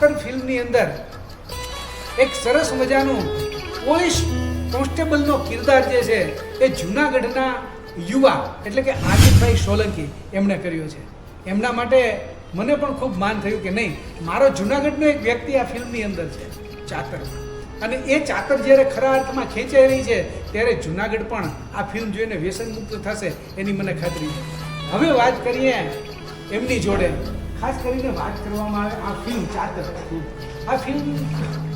ફિલ્મની અંદર એક સરસ મજાનું પોલીસ કોન્સ્ટેબલનો કિરદાર જે છે એ જૂનાગઢના યુવા, એટલે કે આદિતભાઈ સોલંકી એમણે કર્યો છે. એમના માટે મને પણ ખૂબ માન થયું કે નહીં, મારો જૂનાગઢનો એક વ્યક્તિ આ ફિલ્મની અંદર છે, ચાતર. અને એ ચાતર જ્યારે ખરા અર્થમાં ખેંચાઈ રહી છે, ત્યારે જૂનાગઢ પણ આ ફિલ્મ જોઈને વ્યસન મુક્ત થશે એની મને ખાતરી છે. હવે વાત કરીએ એમની જોડે. ખાસ કરીને વાત કરવામાં આવે આ ફિલ્મ ચાતર આ ફિલ્મ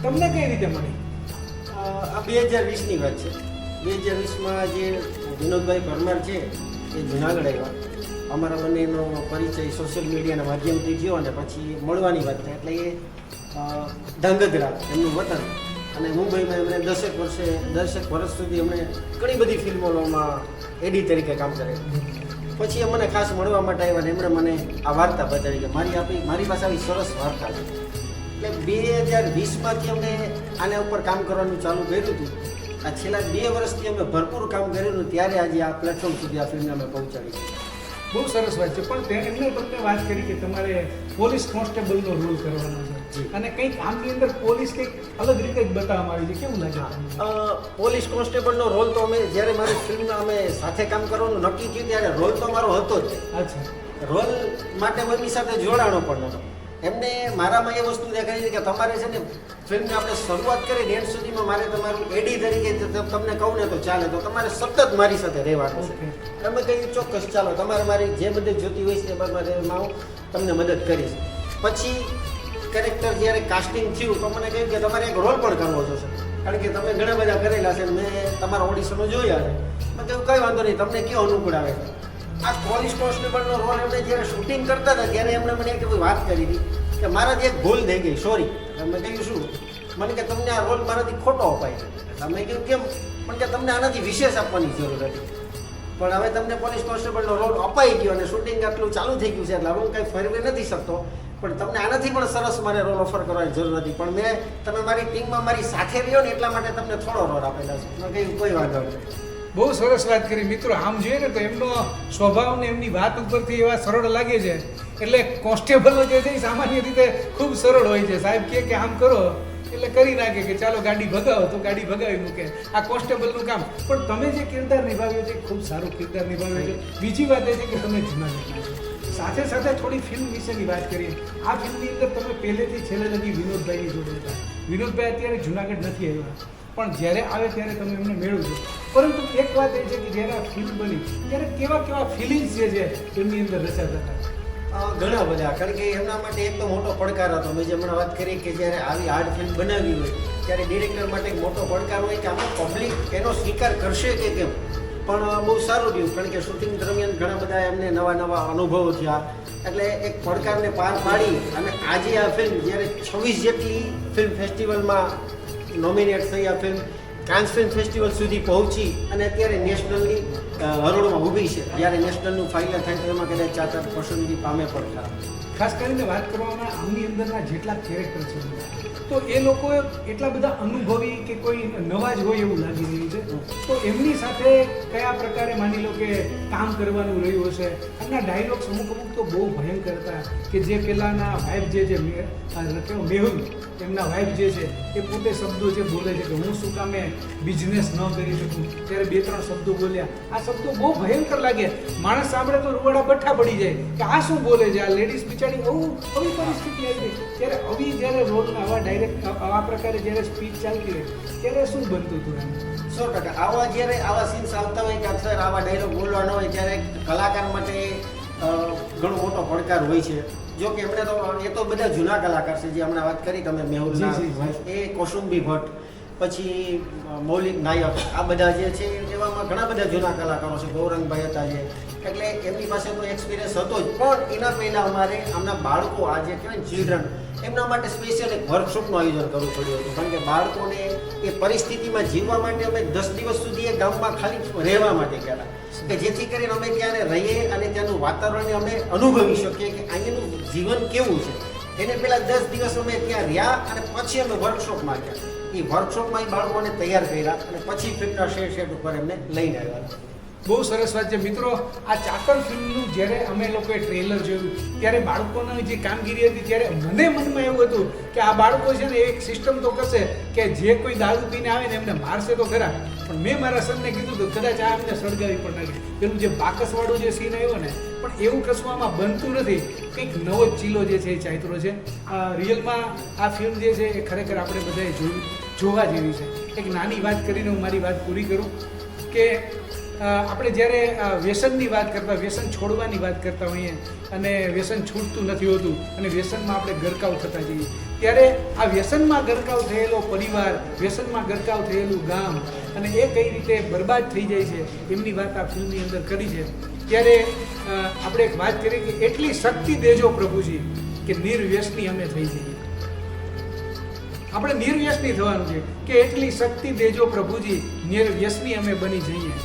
તમને કઈ રીતે મળી? આ બે હજાર વીસની વાત છે. બે હજાર વીસમાં જે વિનોદભાઈ પરમાર છે, એ જુનાગઢ આવ્યા. અમારા બંનેનો પરિચય સોશિયલ મીડિયાના માધ્યમથી થયો અને પછી મળવાની વાત થાય. એટલે એ ધાંગધ્રા એમનું વતન. અને મુંબઈમાં એમણે દસેક વર્ષે, દસેક વર્ષ સુધી એમણે ઘણી બધી ફિલ્મોમાં એડી તરીકે કામ કરેલું પછી એ મને ખાસ મળવા માટે આવ્યા અને એમણે મને આ વાર્તા બતાવી કે મારી આપણી મારી પાસે આવી સરસ વાર્તા છે. એટલે બે હજાર વીસમાંથી અમને આના ઉપર કામ કરવાનું ચાલુ કર્યું હતું. આ છેલ્લા બે વર્ષથી અમે ભરપૂર કામ કરેલું ત્યારે આજે આ પ્લેટફોર્મ સુધી આ ફિલ્મને અમે પહોંચાડી છે બહુ સરસ વાત છે. પણ એમને તમને વાત કરી કે તમારે પોલીસ કોન્સ્ટેબલનો રોલ કરવાનો છે. અને કંઈક આમની અંદર પોલીસ કંઈક અલગ રીતે જ બતાવવામાં આવી છે. કેવું લાગે? પોલીસ કોન્સ્ટેબલનો રોલ તો અમે જ્યારે મારી ફિલ્મમાં અમે સાથે કામ કરવાનું નક્કી થયું ત્યારે રોલ તો મારો હતો જ. અચ્છા. રોલ માટે મમ્મી સાથે જોડાણો પણ નહોતો. એમને મારામાં એ વસ્તુ દેખાય છે કે તમારે છે ને ફિલ્મની આપણે શરૂઆત કરીને એન્ડ સુધીમાં મારે તમારું એડી તરીકે તમને કહું ને તો ચાલે. તો તમારે સતત મારી સાથે રહેવાનું છે. તમે કહ્યું ચોક્કસ ચાલો. તમારે મારી જે મદદ જોતી હોય છે એમાં હું તમને મદદ કરીશ. પછી કેરેક્ટર જ્યારે કાસ્ટિંગ થયું તો મને કહ્યું કે તમારે એક રોલ પણ કરવો જોશે. કારણ કે તમે ઘણા બધા કરેલા છે મેં તમારા ઓડિશનો જોયા છે. મેં કહ્યું કંઈ વાંધો નહીં તમને કયો અનુકૂળ આવે? છે આ પોલીસ કોન્સ્ટેબલનો રોલ એમણે જ્યારે શૂટિંગ કરતા હતા, ત્યારે એમણે મને એક વાત કરી હતી કે મારાથી એક ભૂલ થઈ ગઈ સોરી મેં કહ્યું, શું? મને કે, તમને આ રોલ મારાથી ખોટો અપાય છે. મેં કહ્યું કેમ? પણ કે તમને આનાથી વિશેષ આપવાની જરૂર હતી. પણ હવે તમને પોલીસ કોન્સ્ટેબલનો રોલ અપાઈ ગયો અને શૂટિંગ આટલું ચાલુ થઈ ગયું છે, એટલે હું કંઈ ફેરવી નથી શકતો. પણ તમને આનાથી પણ સરસ મારે રોલ ઓફર કરવાની જરૂર નથી પણ મેં, તમે મારી ટીમમાં મારી સાથે રહ્યો ને એટલા માટે તમને થોડો રોલ આપેલા છે. મેં કહ્યું, કોઈ વાંધો નહીં. બહુ સરસ વાત કરી. મિત્રો, આમ જોઈએ ને તો એમનો સ્વભાવ ને એમની વાત ઉપરથી એવા સરળ લાગે છે. એટલે કોન્સ્ટેબલ જે છે સામાન્ય રીતે ખૂબ સરળ હોય છે. સાહેબ કે કે આમ કરો, એટલે કરી નાખે કે ચાલો ગાડી ભગાવો, તો ગાડી ભગાવી મૂકે. આ કોન્સ્ટેબલનું કામ. પણ તમે જે કિરદાર નિભાવ્યો છે ખૂબ સારું કિરદાર નિભાવ્યો છે. બીજી વાત એ છે કે તમે જૂનાગઢના સાથે સાથે થોડી ફિલ્મ વિશેની વાત કરીએ. આ ફિલ્મની અંદર તમે પહેલેથી છેલ્લે લગી વિનોદભાઈની જોડે હતા. વિનોદભાઈ અત્યારે જુનાગઢ નથી આવ્યા. પણ જ્યારે આવે ત્યારે તમે એમને મેળવજો. પરંતુ એક વાત એ છે કે જ્યારે આ ફિલ્મ બની, ત્યારે કેવા કેવા ફિલિંગ્સ જે છે એમની અંદર રચાતા હતા? ઘણા બધા. કારણ કે એમના માટે એક તો મોટો પડકાર હતો. મેં જે હમણાં વાત કરી કે જ્યારે આવી આર્ટ ફિલ્મ બનાવી હોય, ત્યારે ડિરેક્ટર માટે મોટો પડકાર હોય કે આમાં પબ્લિક એનો સ્વીકાર કરશે કે કેમ? પણ બહુ સારું રહ્યું. કારણ કે શૂટિંગ દરમિયાન ઘણા બધા એમને નવા નવા અનુભવો થયા. એટલે એક પડકારને પાર પાડી અને આજે આ ફિલ્મ જ્યારે છવ્વીસ જેટલી ફિલ્મ ફેસ્ટિવલમાં નોમિનેટ થઈ આ ફિલ્મ કાન્સ ફિલ્મ ફેસ્ટિવલ સુધી પહોંચી અને અત્યારે નેશનલની હરોળમાં ઊભી છે. જ્યારે નેશનલનું ફાઇનલ થાય તો એમાં કદાચ ચાર પસંદગી પામે પણ ખરા. ખાસ કરીને વાત કરવામાં આમની અંદરના જેટલા કેરેક્ટર છે તો એ લોકો એટલા બધા અનુભવી કે કોઈ નવા જ હોય એવું લાગી રહ્યું છે. તો એમની સાથે કયા પ્રકારે માની લો કે કામ કરવાનું રહ્યું હશે? એમના ડાયલોગ્સ અમુક અમુક તો બહુ ભયંકર હતા કે જે પેલાના વાઇફ જે મેહુલ એમના વાઇફ જે છે, એ પોતે શબ્દો જે બોલે છે કે હું શું કામે બિઝનેસ ન કરી શકું? ત્યારે બે ત્રણ શબ્દો બોલ્યા. આ શબ્દો બહુ ભયંકર લાગે. માણસ સાંભળે તો રૂવાડા બઠ્ઠા પડી જાય કે આ શું બોલે છે? આ લેડીઝ બિચારી આવું આવી પરિસ્થિતિ આવી ત્યારે આવી જ્યારે રોલના આવા ડાયરેક્ટ આવા પ્રકારે જ્યારે સ્પીચ ચાલતી હોય ત્યારે શું બનતું હતું એમ? સો ટકા. આવા જ્યારે આવા સીન્સ આવતા હોય કે અથવા આવા ડાયલોગ બોલવાનો હોય, ત્યારે કલાકાર માટે ઘણો મોટો પડકાર હોય છે. જો કે એમણે તો એ તો બધા જૂના કલાકાર છે જે હમણાં વાત કરી તમે wife, એ કૌશુંબી ભટ્ટ. પછી મૌલિક નાયક, આ બધા જે છે એવામાં ઘણા બધા જૂના કલાકારો છે, ગૌરંગભાઈ હતા જે. એટલે એમની પાસે તો એક્સપિરિયન્સ હતો જ. પણ એના પહેલાં અમારે આમના બાળકો, આ જે કહેવાય ચિલ્ડ્રન એમના માટે સ્પેશિયલ એક વર્કશોપનું આયોજન કરવું પડ્યું હતું. કારણ કે બાળકોને એ પરિસ્થિતિમાં જીવવા માટે અમે દસ દિવસ સુધી એ ગામમાં ખાલી રહેવા માટે ગયા કે જેથી કરીને અમે ત્યારે રહીએ અને ત્યાંનું વાતાવરણ અમે અનુભવી શકીએ કે અહીંયાનું જીવન કેવું છે. એને પહેલાં દસ દિવસ અમે ત્યાં રહ્યા અને પછી અમે વર્કશોપમાં ગયા. એ વર્કશોપમાં એ બાળકોને તૈયાર કર્યા અને પછી ફિલ્મના શેડ શેડ ઉપર એમને લઈને આવ્યા. બહુ સરસ વાત છે. મિત્રો, આ ચાકર ફિલ્મનું જ્યારે અમે લોકોએ ટ્રેલર જોયું, ત્યારે બાળકોની જે કામગીરી હતી, ત્યારે મને મનમાં એવું હતું કે આ બાળકો છે ને એક સિસ્ટમ તો કરશે કે જે કોઈ દારૂ પીને આવે ને એમને મારશે તો ખરા. પણ મેં મારા સનને કીધું હતું કદાચ આ અમને સળગાવી પણ નાખી પેલું જે બાકસવાળું જે સીન આવ્યો ને, પણ એવું કશું બનતું નથી. કંઈક નવો ચીલો જે છે એ ચાઇત્રો છે. રિયલમાં આ ફિલ્મ જે છે એ ખરેખર આપણે બધાએ જોયું, જોવા જેવી છે. એક નાની વાત કરીને હું મારી વાત પૂરી કરું કે આપણે જ્યારે વ્યસનની વાત કરતા, વ્યસન છોડવાની વાત કરતા હોઈએ અને વ્યસન છૂટતું નથી હોતું અને વ્યસનમાં આપણે ગરકાવ થતા જઈએ, ત્યારે આ વ્યસનમાં ગરકાવ થયેલો પરિવાર, વ્યસનમાં ગરકાવ થયેલું ગામ અને એ કઈ રીતે બરબાદ થઈ જાય છે, એમની વાત આ ફિલ્મની અંદર કરી છે. ત્યારે આપણે એક વાત કરીએ કે એટલી શક્તિ દેજો પ્રભુજી કે નિર્વ્યસની અમે થઈ જઈએ. આપણે નિર્વ્યસની થવાનું છે કે એટલી શક્તિ દેજો પ્રભુજી, નિર્વ્યસની અમે બની જઈએ.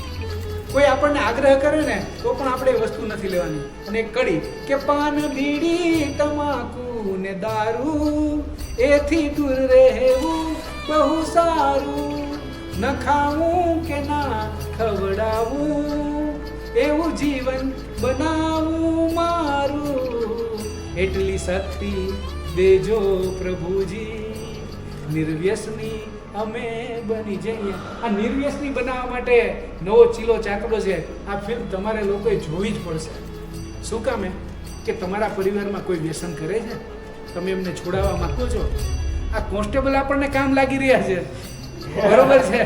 કોઈ આપણને આગ્રહ કરે ને, તો પણ આપણે એ વસ્તુ નથી લેવાની. અને કડી, કે પાન બીડી તમાકુ ને દારૂ, એથી દૂર રહેવું બહુ સારું. ન ખાવું કે ના ખવડાવું, એવું જીવન બનાવું મારું. એટલી શક્તિ દેજો પ્રભુજી, નિર્વ્યસની અમે બની જઈએ. આ નિર્વ્યસની બનાવવા માટે નવો ચીલો ચાકડો છે. આ ફિલ્મ તમારે લોકોએ જોવી જ પડશે. શું કામે કે તમારા પરિવારમાં કોઈ વ્યસન કરે છે? તમે એમને છોડાવવા માગો છો? આ કોન્સ્ટેબલ આપણને કામ લાગી રહ્યા છે. બરોબર છે?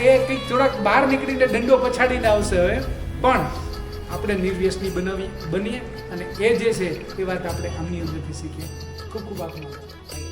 એ કંઈક થોડાક બહાર નીકળીને દંડો પછાડીને આવશે હવે. પણ આપણે નિર્વ્યસની બનાવી, બનીએ. અને એ જે છે, એ વાત આપણે આમની અંદરથી શીખીએ. ખૂબ ખૂબ આભાર.